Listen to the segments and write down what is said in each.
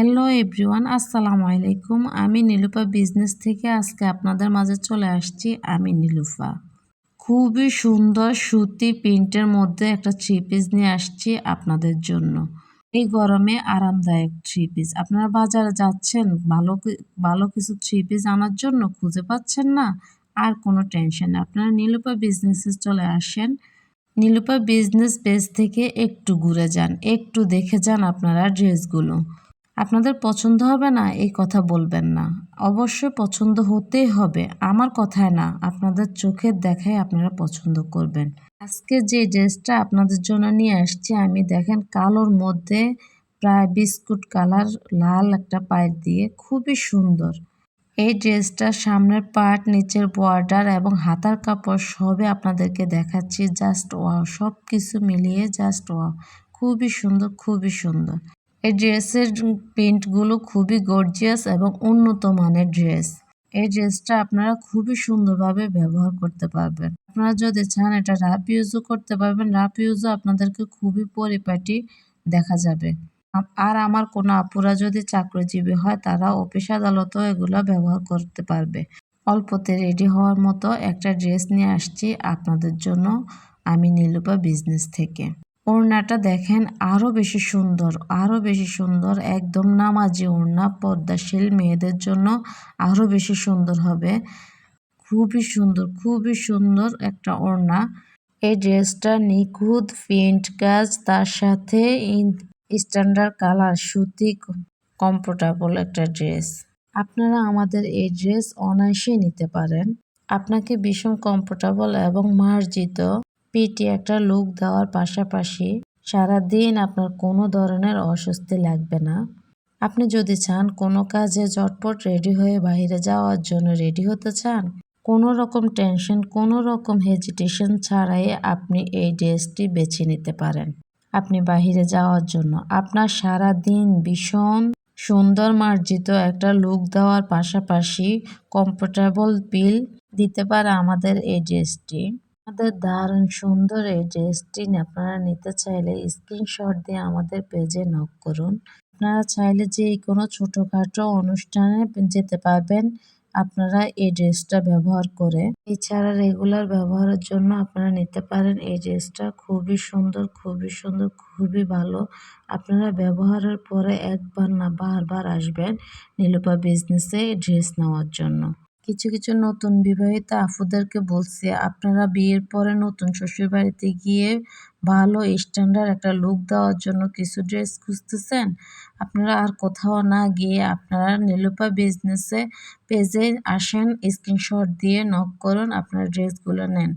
Hello everyone আসসালামু আলাইকুম আমি নীলুফা বিজনেস থেকে আজকে আপনাদের মাঝে চলে আসছি আমি নীলুফা। খুবই সুন্দর সুতি প্রিন্টের মধ্যে একটা থ্রি পিস নিয়ে আসছি আপনাদের জন্য। এই গরমে আরামদায়ক থ্রি পিস আপনারা বাজারে যাচ্ছেন, ভালো ভালো কিছু থ্রি পিস আনার জন্য খুঁজে পাচ্ছেন না, আর কোনো টেনশন নেই। আপনারা নীলুফা বিজনেসে চলে আসেন। নীলুফা বিজনেস পেজ থেকে একটু ঘুরে যান, একটু দেখে যান আপনারা ড্রেসগুলো আপনাদের পছন্দ হবে না, এই কথা বলবেন না। অবশ্যই পছন্দ হতেই হবে, আমার কথায় না, আপনাদের চোখের দেখায় আপনারা পছন্দ করবেন। আজকে যে ড্রেসটা আপনাদের জন্য নিয়ে আসছি, আমি দেখেন কালোর মধ্যে প্রায় বিস্কুট কালার, লাল একটা পায়ের দিয়ে, খুবই সুন্দর। এই ড্রেসটার সামনের পার্ট, নিচের বর্ডার এবং হাতার কাপড় সবে আপনাদেরকে দেখাচ্ছি, জাস্ট ওয়াও সব কিছু মিলিয়ে জাস্ট ওয়াও, খুবই সুন্দর খুবই সুন্দর। এই ড্রেসের প্রিন্টগুলো খুবই গর্জিয়াস এবং উন্নত মানের ড্রেস। এই ড্রেসটা আপনারা খুবই সুন্দরভাবে ব্যবহার করতে পারবেন। আপনারা যদি চান এটা রাফ ইউজও করতে পারবেন। রাফ ইউজও আপনাদেরকে খুবই পরিপাটি দেখা যাবে। আর আমার কোনো আপুরা যদি চাকরিজীবী হয় তারা অফিস আদালতেও এগুলো ব্যবহার করতে পারবে। অল্পতে রেডি হওয়ার মতো একটা ড্রেস নিয়ে আসছি আপনাদের জন্য। আমি নীলুপা বিজনেস থেকে। ওড়নাটা দেখেন আরও বেশি সুন্দর আরও বেশি সুন্দর। একদম নামাজি ওড়না পদ্মাশীল মেয়েদের জন্য আরও বেশি সুন্দর হবে। খুবই সুন্দর খুবই সুন্দর একটা ওড়না। এই ড্রেসটা নিখুঁত, প্রিন্ট কাজ, তার সাথে স্ট্যান্ডার্ড কালার, সুতি কমফোর্টেবল একটা ড্রেস। আপনারা আমাদের এই ড্রেস অনায়াসেই নিতে পারেন। আপনাকে ভীষণ কমফোর্টেবল এবং মার্জিত। পিটি একটা লুক দেওয়ার পাশাপাশি সারাদিন আপনার কোনো ধরনের অস্বস্তি লাগবে না। আপনি যদি চান কোনো কাজে ঝটপট রেডি হয়ে বাইরে যাওয়ার জন্য রেডি হতে চান, কোনো রকম টেনশন, কোনো রকম হেজিটেশন ছাড়াই আপনি এই ড্রেসটি বেছে নিতে পারেন। আপনি বাহিরে যাওয়ার জন্য আপনার সারা দিন ভীষণ সুন্দর মার্জিত একটা লুক দেওয়ার পাশাপাশি কমফোর্টেবল পিল দিতে পারে আমাদের এই ড্রেসটি। আমাদের দারুণ সুন্দর এই ড্রেসটি আপনারা নিতে চাইলে স্ক্রিনশট দিয়ে আমাদের পেজে নক করুন। আপনারা চাইলে যে কোনো ছোটোখাটো অনুষ্ঠানে যেতে পারবেন। আপনারা এই ড্রেসটা ব্যবহার করে এছাড়া রেগুলার ব্যবহারের জন্য আপনারা নিতে পারেন। এই ড্রেসটা খুবই সুন্দর খুবই সুন্দর, খুবই ভালো। আপনারা ব্যবহারের পরে একবার না বারবার আসবেন নীলুপা বিজনেসে এই ড্রেস নেওয়ার জন্য। কিছু কিছু নতুন বিবাহিত আফুদেরকে বলছি, আপনারা বিয়ের পরে নতুন শ্বশুরবাড়িতে গিয়ে ভালো স্ট্যান্ডার্ড একটা লুক দেওয়ার জন্য কিছু ড্রেস খুঁজতেছেন? আপনারা আর কোথাও না গিয়ে আপনারা নীলুপা বিজনেসে পেজে আসেন, স্ক্রিনশট দিয়ে নক করুন, আপনারা ড্রেসগুলো নেন।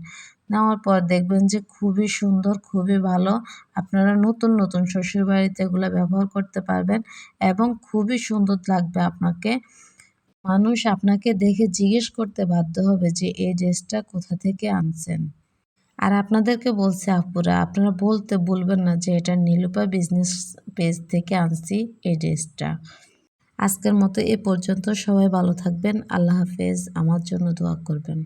নেওয়ার পর দেখবেন যে খুবই সুন্দর, খুবই ভালো। আপনারা নতুন নতুন শ্বশুরবাড়িতে এগুলো ব্যবহার করতে পারবেন এবং খুবই সুন্দর লাগবে আপনাকে। মানুষ আপনাকে দেখে জিজ্ঞেস করতে বাধ্য হবে যে এই ড্রেসটা কোথা থেকে আনছেন। আর আপনাদেরকে বলছে, আপুরা, আপনারা বলতে বলবেন না যে এটা নীলুপা বিজনেস পেজ থেকে আনছি এই ড্রেসটা। আজকের মতো এ পর্যন্ত সবাই ভালো থাকবেন, আল্লাহ হাফেজ, আমার জন্য দোয়া করবেন।